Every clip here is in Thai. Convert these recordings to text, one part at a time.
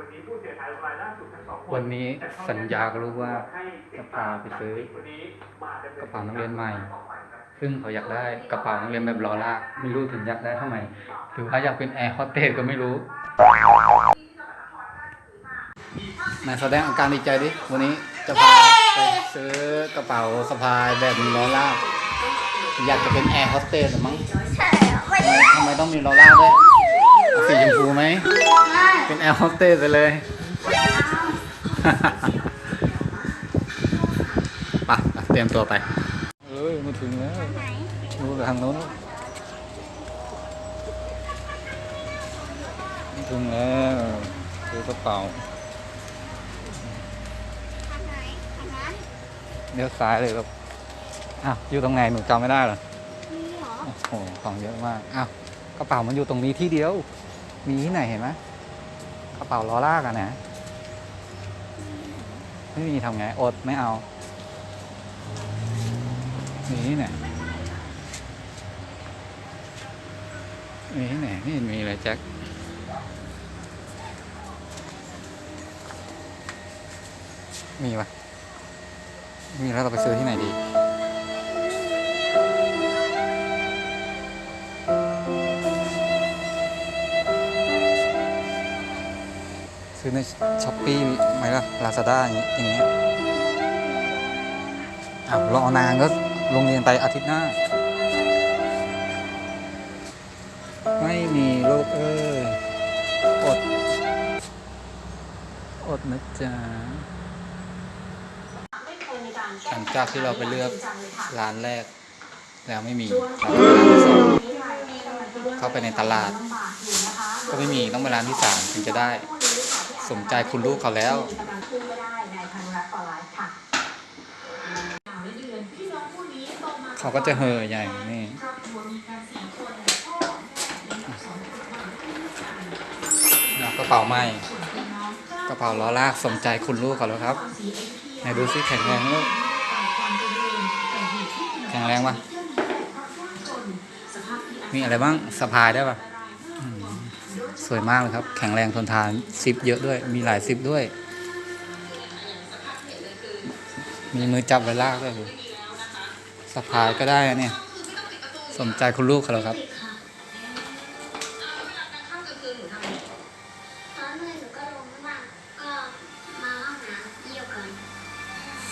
วันนี้ผู้เสียหายรายล่าสุดทั้งสองคนวันนี้สัญญากับลูกว่าจะพาไปซื้อกระเป๋านักเรียนใหม่ ซึ่งเขาอยากได้กระเป๋านักเรียนแบบล้อลากไม่รู้ถึงอยากได้เท่าไหร่หรือว่าอยากเป็นแอร์โฮสเตสก็ไม่รู้นายแสดงอาการดีใจดิ วันนี้จะพาไปซื้อกระเป๋าสะพายแบบมีล้อลาก อยากจะเป็นแอร์โฮสเตสหรือมั้งใช่ไม่ทำไมทำไมต้องมีล้อลากด้วยเอาสีชมพูไหม เป็นแอร์โฮสเตสไปเลยไปไปเตรียมตัวไป เอ้ยมาถึงแล้วไหนดูทางโน้นมาถึงแล้วดูกระเป๋าทางไหนทางนั้นเลี้ยวซ้ายเลยครับ อ้าว อยู่ตรงไหนหนูจำไม่ได้เหรอมีเหรอโอ้โห ของเยอะมาก อ้าว กระเป๋ามันอยู่ตรงนี้ที่เดียว มีที่ไหนเห็นไหม กระเป๋าล้อลากอะนะ ไม่มีทำไง อดไม่เอามีที่ไหนมีที่ไหนไม่เห็นมีเลยแจ็คมีปะมีแล้วเราไปซื้อที่ไหนดี ซื้อในช้อปปี้ไหมล่ะลาซาด้าอย่างงี้ย่างเงี้ยอ้าวรอนานก็โรงเรียนไปอาทิตย์หน้า ไม่มีลูกเอ้ยอด อดนะจ๊ะหลังจากที่เราไปเลือกร้านแรก แล้วไม่มีเราไปร้านที่สองเข้าไปในตลาด ก็ไม่มีต้องไปร้านที่สามถึงจะได้ สมใจคุณลูกเขาแล้วกำลังขึ้นไม่ได้ในพันรักฟอร์ไลฟ์ค่ะเขาก็จะเห่อใหญ่นี่เอากระเป๋าใหม่กระเป๋าล้อลากสมใจคุณลูกเขาแล้วครับไหนดูซิแข็งแรงลูกแข็งแรงปะมีอะไรบ้างสะพายได้ปะ สวยมากเลยครับ แข็งแรงทนทานซิปเยอะด้วย มีหลายซิปด้วย มีมือจับไว้ลากด้วยสะพายก็ได้เนี่ยสมใจคุณลูกเขาแล้วครับ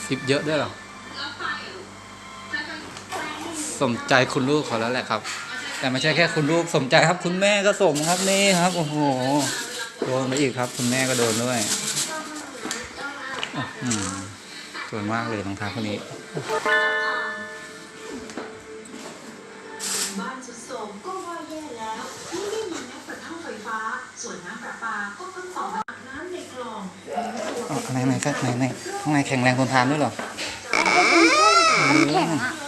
ซิปเยอะด้วยหรอ สมใจคุณลูกเขาแล้วแหละครับ แต่ไม่ใช่แค่คุณลูกสมใจครับ คุณแม่ก็สมครับนี่ครับโอ้โหโดนไปอีกครับ คุณแม่ก็โดนด้วยอืมสวยมากเลยรองเท้าคนนี้บ้านสุดโทรมก็ว่าแย่แล้วนี่ไม่มีแม้กระทั่งไฟฟ้า ส่วนน้ำประปาก็ต้องต่อมาน้ำในคลองอ๋อไหนไหนก็ไหนไหนข้างในแข็งแรงทนทานด้วยเหรอท